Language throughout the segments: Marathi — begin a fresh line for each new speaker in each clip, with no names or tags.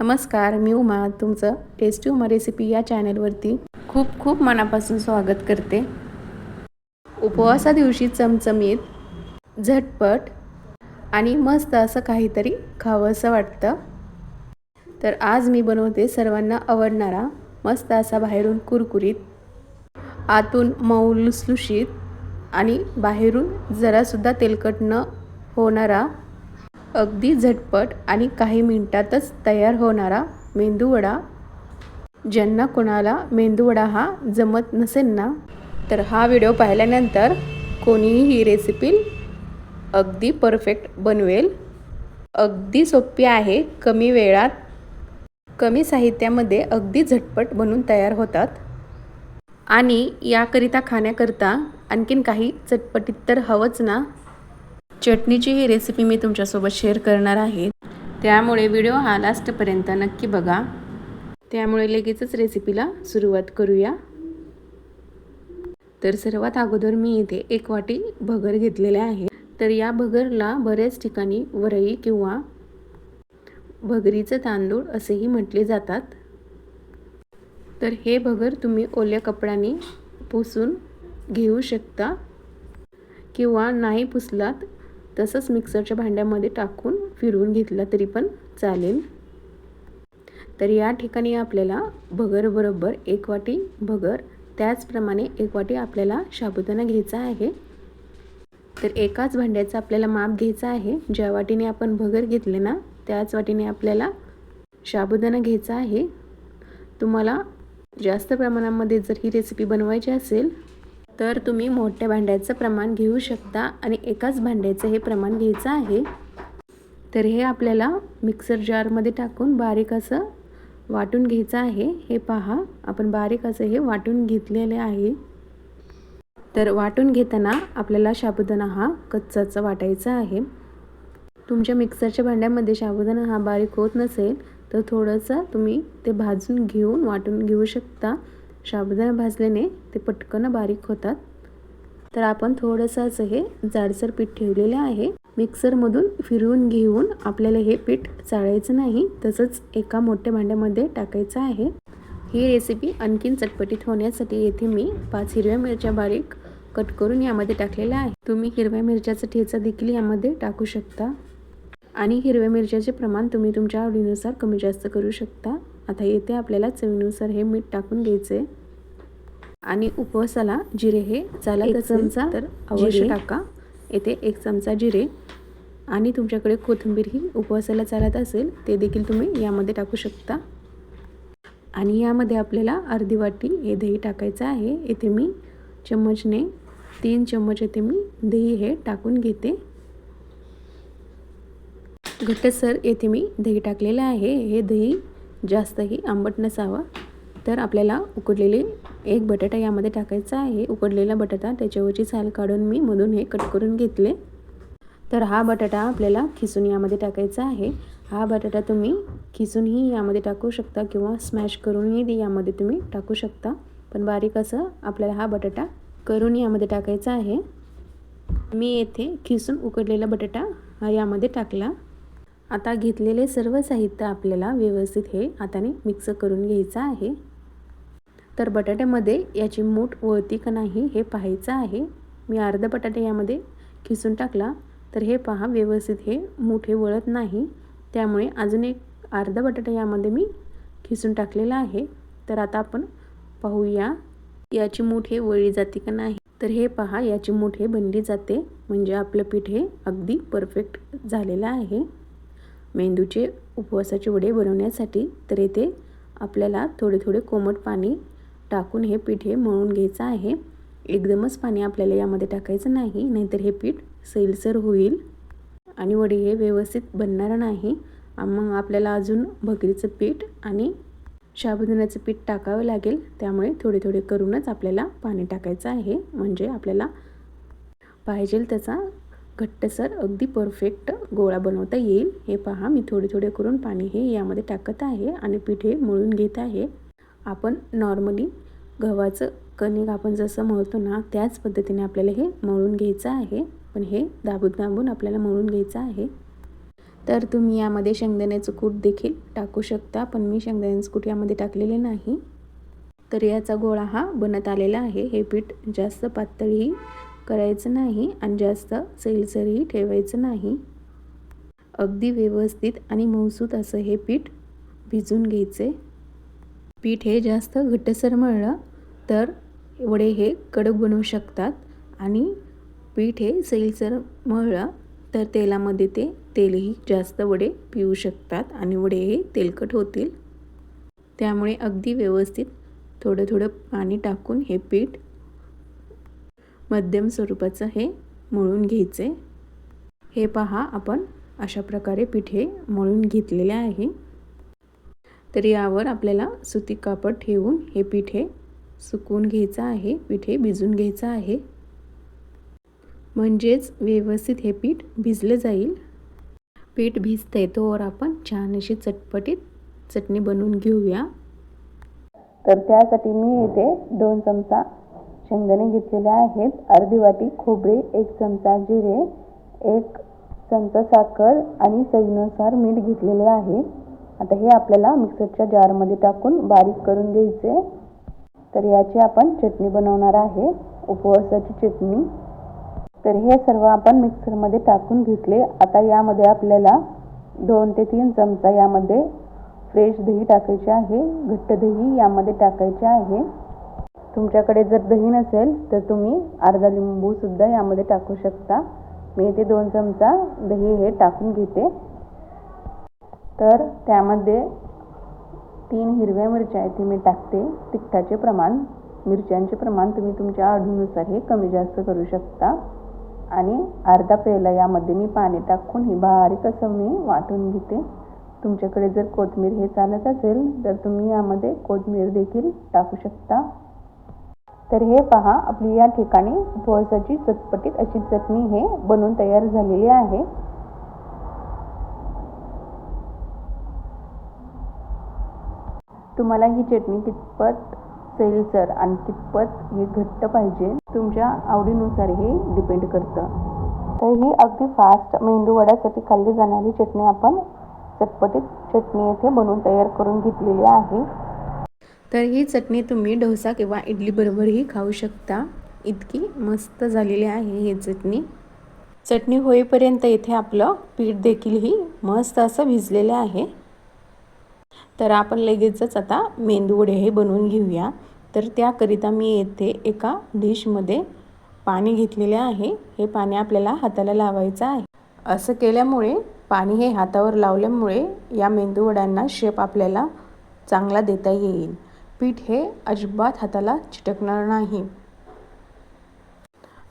नमस्कार मी उमा. तुमचं टेस्टी उमा रेसिपी या चॅनलवरती खूप खूप मनापासून स्वागत करते. उपवासा दिवशी चमचमीत झटपट आणि मस्त असं काहीतरी खावंसं वाटतं. तर आज मी बनवते सर्वांना आवडणारा मस्त असा बाहेरून कुरकुरीत आतून मऊ लुसलुशीत आणि बाहेरून जरासुद्धा तेलकट न होणारा अगदी झटपट आणि काही मिनटातच तयार होणारा मेंदूवडा. ज्यांना कोणाला मेंदूवडा हा जमत नसेल ना तर हा व्हिडिओ पाहिल्यानंतर कोणीही ही रेसिपी अगदी परफेक्ट बनवेल. अगदी सोपी आहे कमी वेळात कमी साहित्यामध्ये अगदी झटपट बनून तयार होतात. आणि याकरिता खाण्याकरता आणखीन काही चटपटीत तर हवंच ना. चटणीची ही रेसिपी मी तुमच्यासोबत शेअर करणार आहे. त्यामुळे व्हिडिओ हा लास्टपर्यंत नक्की बघा. त्यामुळे लगेचच रेसिपीला सुरुवात करूया. तर सर्वात अगोदर मी इथे एक वाटी भगर घेतलेले आहे. तर या भगरला बऱ्याच ठिकाणी वरई किंवा भगरीचं तांदूळ असेही म्हटले जातात. तर हे भगर तुम्ही ओल्या कपड्याने पुसून घेऊ शकता किंवा नाही पुसलात तसंच मिक्सरच्या भांड्यामध्ये टाकून फिरवून घेतला तरी पण चालेल. तर या ठिकाणी आपल्याला भगरबरोबर एक वाटी भगर त्याचप्रमाणे एक वाटी आपल्याला साबुदाणा घ्यायचा आहे. तर एकाच भांड्याचं आपल्याला माप घ्यायचं आहे. ज्या वाटीने आपण भगर घेतले ना त्याच वाटीने आपल्याला साबुदाणा घ्यायचा आहे. तुम्हाला जास्त प्रमाणामध्ये जर ही रेसिपी बनवायची असेल तर तुम्ही मोठ्या भांड्याचं प्रमाण घेऊ शकता आणि एकाच भांड्याचं हे प्रमाण घ्यायचं आहे. तर हे आपल्याला मिक्सर जारमध्ये टाकून बारीक असं वाटून घ्यायचं आहे. हे पहा आपण बारीक असं हे वाटून घेतलेले आहे. तर वाटून घेताना आपल्याला साबुदाणा हा कच्चाचा वाटायचा आहे. तुमच्या मिक्सरच्या भांड्यामध्ये साबुदाणा हा बारीक होत नसेल तर थोडंसं तुम्ही ते भाजून घेऊन वाटून घेऊ शकता. साबुदाणा भाजल्याने ते पटकन बारीक होतात. तर आपण थोडंसंच हे जाडसर पीठ ठेवलेलं आहे. मिक्सरमधून फिरवून घेऊन आपल्याला हे पीठ चाळायचं नाही तसंच एका मोठ्या भांड्यामध्ये टाकायचं आहे. ही रेसिपी आणखीन चटपटीत होण्यासाठी येथे मी पाच हिरव्या मिरच्या बारीक कट करून यामध्ये टाकलेल्या आहे तुम्ही हिरव्या मिरच्याचा ठेचा देखील यामध्ये टाकू शकता. आणि हिरव्या मिरच्याचे प्रमाण तुम्ही तुमच्या आवडीनुसार कमी जास्त करू शकता. आता येथे आपल्याला चवीनुसार हे मीठ टाकून घ्यायचे. आणि उपवासाला जिरे हे चालत चमचा तर अवश्य टाका. येथे एक चमचा जिरे. आणि तुमच्याकडे कोथिंबीर ही उपवासाला चालत असेल ते देखील तुम्ही यामध्ये टाकू शकता. आणि यामध्ये आपल्याला अर्धी वाटी हे दही टाकायचं आहे. येथे मी चम्मचने तीन चम्मच येथे मी दही हे टाकून घेते. घट्टसर येथे मी दही टाकलेलं आहे. हे दही जास्तही आंबट नसावं. तर आपल्याला उकडलेले एक बटाटा यामध्ये टाकायचा आहे. उकडलेला बटाटा त्याच्यावरची साल काढून मी मधून हे कट करून घेतले. तर हा बटाटा आपल्याला खिसून यामध्ये टाकायचा आहे. हा बटाटा तुम्ही खिसूनही यामध्ये टाकू शकता किंवा स्मॅश करूनही यामध्ये तुम्ही टाकू शकता. पण बारीक असं आपल्याला हा बटाटा करून यामध्ये टाकायचा आहे. मी येथे खिसून उकडलेला बटाटा हा यामध्ये टाकला. आता घेतलेले सर्व साहित्य आपल्याला व्यवस्थित हे हाताने मिक्स करून घ्यायचं आहे. तर बटाट्यामध्ये याची मूठ वळती का नाही हे पाहायचं आहे. मी अर्धा बटाटे यामध्ये खिसून टाकला. तर हे पहा व्यवस्थित हे मूठ हे वळत नाही. त्यामुळे अजून एक अर्धा बटाटा यामध्ये मी खिसून टाकलेला आहे. तर आता आपण पाहूया याची मूठ हे वळली जाते का नाही. तर हे पहा याची मूठ हे बनली जाते. म्हणजे आपलं पीठ हे अगदी परफेक्ट झालेलं आहे. मेंदूचे उपवासाचे वडे बनवण्यासाठी तर येथे आपल्याला थोडे थोडे कोमट पाणी टाकून हे पीठ हे मळून घ्यायचं आहे. एकदमच पाणी आपल्याला यामध्ये टाकायचं नाही नाहीतर हे पीठ सैलसर होईल. आणि वडे हे व्यवस्थित बनणार नाही. मग आपल्याला अजून भकरीचं पीठ आणि शाबुदाण्याचं पीठ टाकावं लागेल. त्यामुळे थोडे थोडे करूनच आपल्याला पाणी टाकायचं आहे. म्हणजे आपल्याला पाहिजेल त्याचा घट्टसर अगदी परफेक्ट गोळा बनवता येईल. हे पहा मी थोडे थोडे करून पाणी हे यामध्ये टाकत आहे आणि पीठ हे मळून घेत आहे. आपण नॉर्मली गव्हाचं कणिक आपण जसं मळतो ना त्याच पद्धतीने आपल्याला हे मळून घ्यायचं आहे. पण हे दाबून दाबून आपल्याला मळून घ्यायचं आहे. तर तुम्ही यामध्ये शेंगदाण्याचं कूट देखील टाकू शकता पण मी शेंगदाण्याचं कूट यामध्ये टाकलेले नाही. तर याचा गोळा हा बनत आलेला आहे. हे पीठ जास्त पातळी करायचं नाही आणि जास्त सैलसरही ठेवायचं नाही. अगदी व्यवस्थित आणि मौसूत असं हे पीठ भिजून घ्यायचे. पीठ हे जास्त घट्टसर मळलं तर वडे हे कडक बनवू शकतात आणि पीठ हे सैलसर मळलं तर तेलामध्ये ते तेलही जास्त वडे पिऊ शकतात आणि वडे हे तेलकट होतील. त्यामुळे अगदी व्यवस्थित थोडं थोडं पाणी टाकून हे पीठ मध्यम स्वरूपाचं हे मळून घ्यायचे. हे पहा आपण अशा प्रकारे पिठे मळून घेतलेले आहे. तर यावर आपल्याला सुती कापड ठेवून हे पिठे सुकवून घ्यायचं आहे पिठे भिजून घ्यायचं आहे. म्हणजेच व्यवस्थित हे पीठ भिजलं जाईल. पीठ भिजतंय तोवर आपण छान अशी चटपटीत चटणी बनवून घेऊया. तर त्यासाठी मी इथे दोन चमचा शेंगदाणे घेतलेले आहेत. अर्धी वाटी खोबरे एक चमचा जिरे एक चमचा साखर आणि चवीनुसार मीठ घेतलेले आहे. आता हे आपल्याला मिक्सरच्या जारमध्ये टाकून बारीक करून घ्यायचे. तर याची आपण चटणी बनवणार आहे. उपवासाची चटणी. तर हे सर्व आपण मिक्सरमध्ये टाकून घेतले. आता यामध्ये आपल्याला दोन ते तीन चमचा यामध्ये फ्रेश दही टाकायचे आहे. घट्ट दही यामध्ये टाकायचे आहे. तुमच्याकडे जर दही नसेल तर तुम्ही अर्धा लिंबूसुद्धा यामध्ये टाकू शकता. मी इथे दोन चमचा दही हे टाकून घेते. तर त्यामध्ये तीन हिरव्या मिरच्या आहेत मी टाकते. तिखटाचे प्रमाण मिरच्यांचे प्रमाण तुम्ही तुमच्या आवडीनुसार हे कमी जास्त करू शकता. आणि अर्धा पेला यामध्ये मी पाणी टाकून ही बारीक असं मी वाटून घेते. तुमच्याकडे जर कोथिंबीर हे चालत असेल तर तुम्ही यामध्ये कोथिंबीर देखील टाकू शकता. तर हे पहा आपली या ठिकाणी उपवासाची चटपटीत अशी चटणी हे बनवून तयार झालेली आहे. तुम्हाला ही चटणी कितपत सैलसर आणि कितपत हे घट्ट पाहिजे तुमच्या आवडीनुसार हे डिपेंड करतं. तर ही अगदी फास्ट मेंदू वड्यासाठी खाल्ली जाणारी चटणी आपण चटपटीत चटणी येथे बनवून तयार करून घेतलेली आहे. तर ही चटणी तुम्ही डोसा किंवा इडली बरोबरही खाऊ शकता. इतकी मस्त झालेली आहे ही चटणी. चटणी होईपर्यंत इथे आपलं पीठ देखीलही मस्त असं भिजलेलं आहे. तर आपण लगेचच आता मेंदूवडे हे बनवून घेऊया. तर त्याकरिता मी येथे एका डिशमध्ये पाणी घेतलेले आहे. हे पाणी आपल्याला हाताला लावायचं आहे. असं केल्यामुळे पाणी हे हातावर लावल्यामुळे या मेंदूवड्यांना शेप आपल्याला चांगला देता येईल. पीठ हे अजिबात हाताला चिटकणार नाही.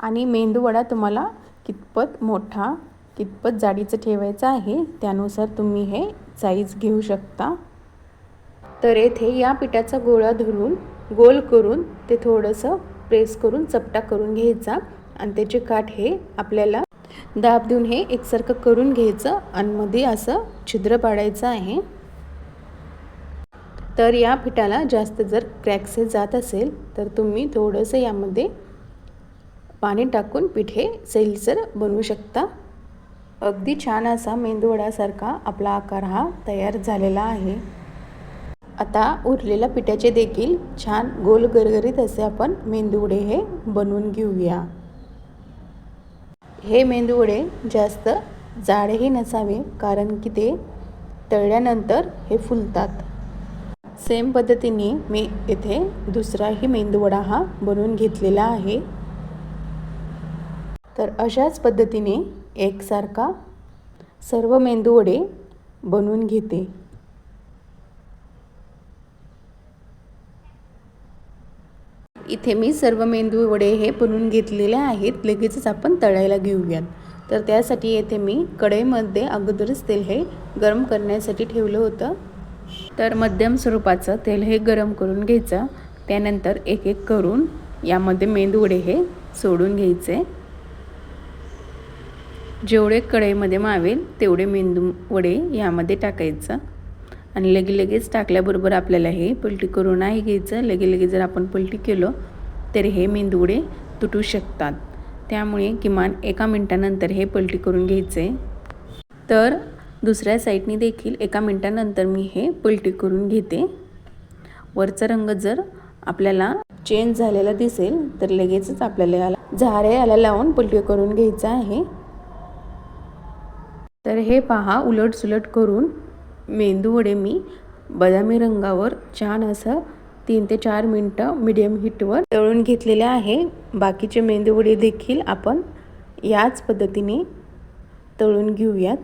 आणि मेंदूवडा तुम्हाला कितपत मोठा कितपत जाडीचं ठेवायचं आहे त्यानुसार तुम्ही हे साईज घेऊ शकता. तर येथे या पिठाचा गोळा धरून गोल करून ते थोडंसं प्रेस करून चपटा करून घ्यायचा. आणि त्याचे काठ हे आपल्याला दाब देऊन हे एकसारखं करून घ्यायचं. आणि मध्ये असं छिद्र पाडायचं आहे. तर या पिठाला जास्त जर क्रॅक्स जात असेल तर तुम्ही थोडंसं यामध्ये पाणी टाकून पीठ हे सैलसर बनवू शकता. अगदी छान असा मेंदूवड्यासारखा आपला आकार हा तयार झालेला आहे. आता उरलेल्या पिठाचे देखील छान गोल गरगरीत असे आपण मेंदूवडे हे बनवून घेऊया. हे मेंदूवडे जास्त जाडेही नसावे कारण की ते तळल्यानंतर हे फुलतात. सेम पद्धतीने मी इथे दुसराही मेंदूवडा हा बनवून घेतलेला आहे. तर अशाच पद्धतीने एकसारखा सर्व मेंदूवडे बनवून घेते. इथे मी सर्व मेंदू वडे हे बनवून घेतलेले आहेत. लगेचच आपण तळायला घेऊयात. तर त्यासाठी येथे मी कढईमध्ये अगोदरच तेल हे गरम करण्यासाठी ठेवलं होतं. तर मध्यम स्वरूपाचं तेल हे गरम करून घ्यायचं. त्यानंतर एक एक करून यामध्ये मेंदूवडे हे सोडून घ्यायचे. जेवढे कढईमध्ये मावेल तेवढे मेंदू वडे यामध्ये टाकायचं. आणि लगे लगेच टाकल्याबरोबर आपल्याला हे पलटी करून नाही घ्यायचं. लगे लगे जर आपण पलटी केलं तर हे मेंदूवडे तुटू शकतात. त्यामुळे किमान एका मिनटानंतर हे पलटी करून घ्यायचे. तर दुसऱ्या साईडने देखील एका मिनटानंतर मी हे पलटी करून घेते. वरचा रंग जर आपल्याला चेंज झालेला दिसेल तर लगेचच आपल्याला याला झारे याला लावून पलटी करून घ्यायचं आहे. तर हे पहा उलट सुलट करून मेंदू वडे मी बदामी रंगावर छान असं तीन ते चार मिनटं मिडियम हीटवर तळून घेतलेले आहे. बाकीचे मेंदूवडे देखील आपण याच पद्धतीने तळून घेऊयात.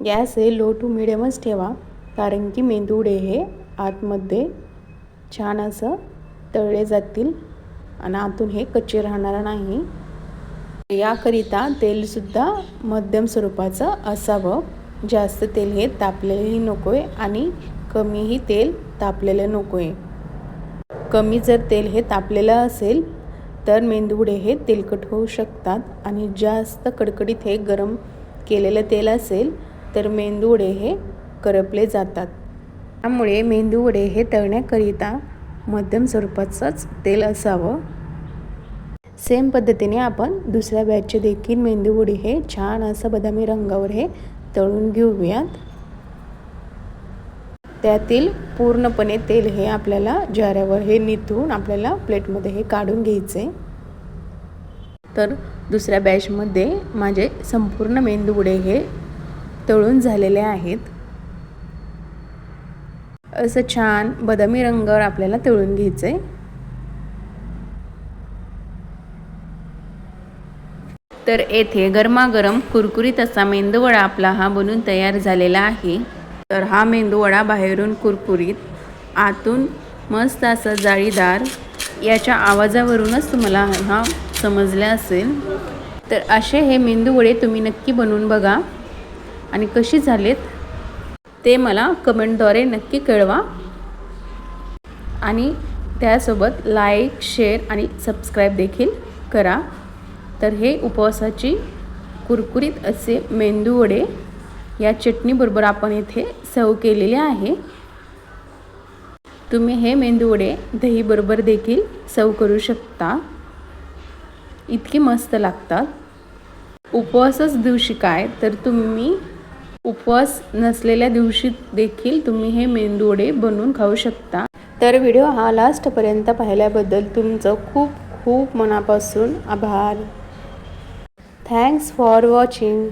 गॅस हे लो टू मिडियमच ठेवा. कारण की मेंदूडे हे आतमध्ये छान असं तळले जातील आणि आतून हे कच्चे राहणार नाही. याकरिता तेलसुद्धा मध्यम स्वरूपाचं असावं. जास्त तेल हे तापलेलेही नको आहे आणि कमीही तेल तापलेलं नको आहे कमी जर तेल हे तापलेलं असेल तर मेंदूडे हे तेलकट होऊ शकतात आणि जास्त कडकडीत हे गरम केलेलं तेल असेल तर मेंदूवडे हे करपले जातात. त्यामुळे मेंदूवडे हे तळण्याकरिता मध्यम स्वरूपाचंच तेल असावं. सेम पद्धतीने आपण दुसऱ्या बॅचचे देखील मेंदूवडी हे छान असं बदामी रंगावर हे तळून घेऊयात. त्यातील पूर्णपणे तेल हे आपल्याला जाऱ्यावर हे निथून आपल्याला प्लेटमध्ये हे काढून घ्यायचे. तर दुसऱ्या बॅचमध्ये माझे संपूर्ण मेंदूवडे हे तळून झालेले आहेत. असं छान बदामी रंगावर आपल्याला तळून घ्यायचं आहे तर येथे गरमागरम कुरकुरीत असा मेंदूवडा आपला हा बनून तयार झालेला आहे. तर हा मेंदूवडा बाहेरून कुरकुरीत आतून मस्त असा जाळीदार याच्या आवाजावरूनच तुम्हाला हा समजला असेल. तर असे हे मेंदूवडे तुम्ही नक्की बनवून बघा. आणि कशी झालेत ते मला कमेंटद्वारे नक्की कळवा. आणि त्यासोबत लाईक शेअर आणि सबस्क्राईब देखील करा. तर हे उपवासाची कुरकुरीत असे मेंदू वडे या चटणीबरोबर आपण इथे सव केलेले आहे. तुम्ही हे मेंदू वडे दहीबरोबर देखील सव करू शकता. इतके मस्त लागतात. उपवासच दिवशी काय? तर तुम्ही उपवास नसलेल्या दिवशी देखील तुम्ही हे मेंदूवडे बनवून खाऊ शकता. तर व्हिडिओ हा लास्टपर्यंत पाहिल्याबद्दल तुमचं खूप खूप मनापासून आभार. Thanks for watching